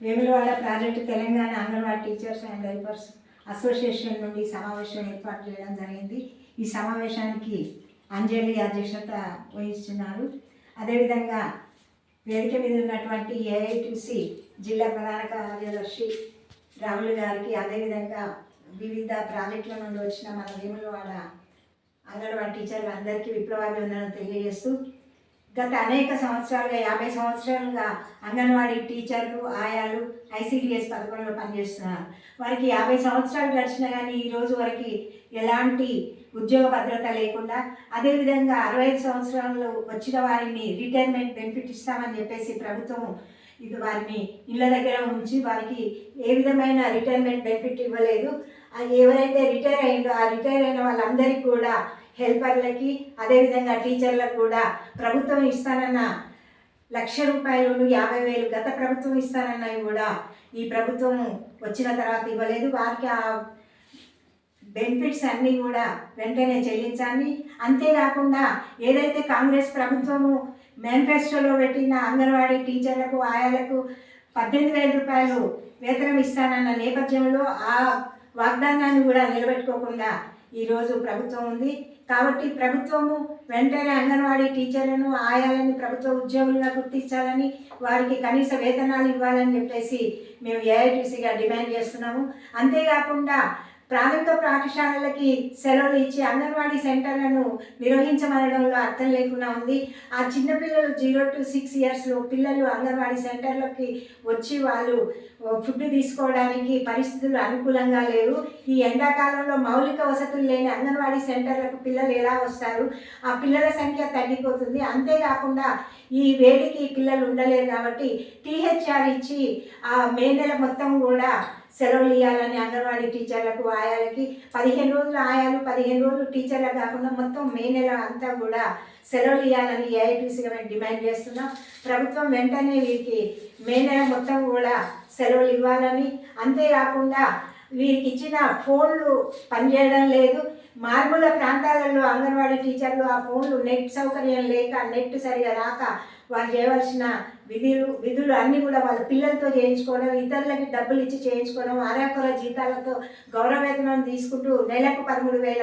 Vemulawada project Telangana Anganwadi teachers and helpers association నుండి సమావేశం ఏర్పాటు చేయడం జరిగింది. ఈ సమావేశానికి అంజలి అధ్యక్షత వహిస్తున్నారు. అదేవిధంగా వేదిక మీద ఉన్నటువంటి ఏఐటిసి జిల్లా ప్రధాన కార్యదర్శి రాములు గారికి అదేవిధంగా వివిధ ప్రాజెక్టుల నుండి వచ్చిన మన వేములవాడ అంగన్వాడీ టీచర్లు అందరికీ విప్లవాభివందనం తెలియజేస్తూ గత అనేక సంవత్సరాలుగా యాభై సంవత్సరాలుగా అంగన్వాడీ టీచర్లు ఆయాలు ఐసీడిఎస్ పథకంలో పనిచేస్తున్నారు. వారికి యాభై సంవత్సరాలు గడిచినా కానీ ఈ రోజు వరకు ఎలాంటి ఉద్యోగ భద్రత లేకుండా అదేవిధంగా అరవై ఐదు సంవత్సరాలు వచ్చిన వారిని రిటైర్మెంట్ బెనిఫిట్ ఇస్తామని చెప్పేసి ప్రభుత్వం ఇది వారిని ఇళ్ళ దగ్గర ఉంచి వారికి ఏ విధమైన రిటైర్మెంట్ బెనిఫిట్ ఇవ్వలేదు. ఎవరైతే రిటైర్ అయిందో ఆ రిటైర్ అయిన వాళ్ళందరికీ కూడా హెల్పర్లకి అదేవిధంగా టీచర్లకు కూడా ప్రభుత్వం ఇస్తానన్న లక్ష రూపాయలు యాభై వేలు గత ప్రభుత్వం ఇస్తానన్నవి కూడా ఈ ప్రభుత్వం వచ్చిన తర్వాత ఇవ్వలేదు. వారికి ఆ బెనిఫిట్స్ అన్నీ కూడా వెంటనే చెల్లించాలి. అంతేకాకుండా ఏదైతే కాంగ్రెస్ ప్రభుత్వము మేనిఫెస్టోలో పెట్టిన అంగన్వాడీ టీచర్లకు ఆయాలకు పద్దెనిమిది వేల రూపాయలు వేతనం ఇస్తానన్న నేపథ్యంలో ఆ వాగ్దానాన్ని కూడా నిలబెట్టుకోకుండా ఈరోజు ప్రభుత్వం ఉంది. కాబట్టి ప్రభుత్వము వెంటనే అంగన్వాడీ టీచర్లను ఆయాలని ప్రభుత్వ ఉద్యోగులుగా గుర్తించాలని వారికి కనీస వేతనాలు ఇవ్వాలని చెప్పేసి మేము ఏఐటీసీగా డిమాండ్ చేస్తున్నాము. అంతేకాకుండా ప్రాథమిక పాఠశాలలకి సెలవులు ఇచ్చి అంగన్వాడీ సెంటర్లను నిర్వహించమనడంలో అర్థం లేకుండా ఉంది. ఆ చిన్నపిల్లలు జీరో టు సిక్స్ ఇయర్స్లో పిల్లలు అంగన్వాడీ సెంటర్లోకి వచ్చి వాళ్ళు ఫుడ్ తీసుకోవడానికి పరిస్థితులు అనుకూలంగా లేవు. ఈ ఎండాకాలంలో మౌలిక వసతులు లేని అంగన్వాడీ సెంటర్లకు పిల్లలు ఎలా వస్తారు? ఆ పిల్లల సంఖ్య తగ్గిపోతుంది. అంతేకాకుండా ఈ వేడికి పిల్లలు ఉండలేరు కాబట్టి టీహెచ్ఆర్ ఇచ్చి ఆ మే నెల మొత్తం కూడా సెలవులు ఇవ్వాలని అంగన్వాడీ టీచర్లకు ఆయాలకి పదిహేను రోజులు ఆయాలు పదిహేను రోజులు టీచర్లకు కాకుండా మొత్తం మే నెల అంతా కూడా సెలవులు ఇవ్వాలని ఏఐటీసీగా మేము డిమాండ్ చేస్తున్నాం. ప్రభుత్వం వెంటనే వీరికి మే నెల మొత్తం కూడా సెలవులు ఇవ్వాలని. అంతేకాకుండా వీరికి ఇచ్చిన ఫోన్లు పనిచేయడం లేదు. మారుమూల ప్రాంతాలలో అంగన్వాడీ టీచర్లు ఆ ఫోన్లు నెట్ సౌకర్యం లేక నెట్ సరిగా రాక వాళ్ళు చేయవలసిన విధులు విధులు అన్నీ కూడా వాళ్ళ పిల్లలతో చేయించుకోవడం ఇతరులకి డబ్బులు ఇచ్చి చేయించుకోవడం అరాకొర జీతాలతో గౌరవేతనం తీసుకుంటూ నెలకు పదమూడు వేల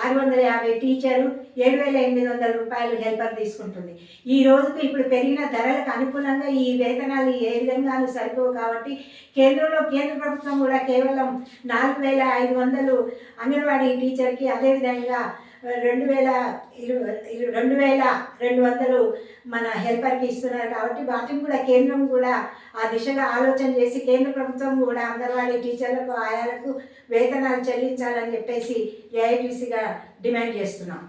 ఆరు వందల యాభై టీచరు ఏడు వేల ఎనిమిది వందల రూపాయలు హెల్పర్ తీసుకుంటుంది. ఈ రోజుకు ఇప్పుడు పెరిగిన ధరలకు అనుకూలంగా ఈ వేతనాలు ఏ విధంగానూ సరిపోవు కాబట్టి కేంద్రంలో కేంద్ర ప్రభుత్వం కూడా కేవలం నాలుగు వేల ఐదు వందలు అంగన్వాడీ టీచర్కి అదేవిధంగా రెండు వేల ఇరవై రెండు వేల రెండు వందలు మన హెల్పర్కి ఇస్తున్నారు కాబట్టి వాటిని కూడా కేంద్రం కూడా ఆ దిశగా ఆలోచన చేసి కేంద్ర ప్రభుత్వం కూడా అంగన్వాడీ టీచర్లకు ఆయాలకు వేతనాలు చెల్లించాలని చెప్పేసి ఏఐటీసీగా డిమాండ్ చేస్తున్నాం.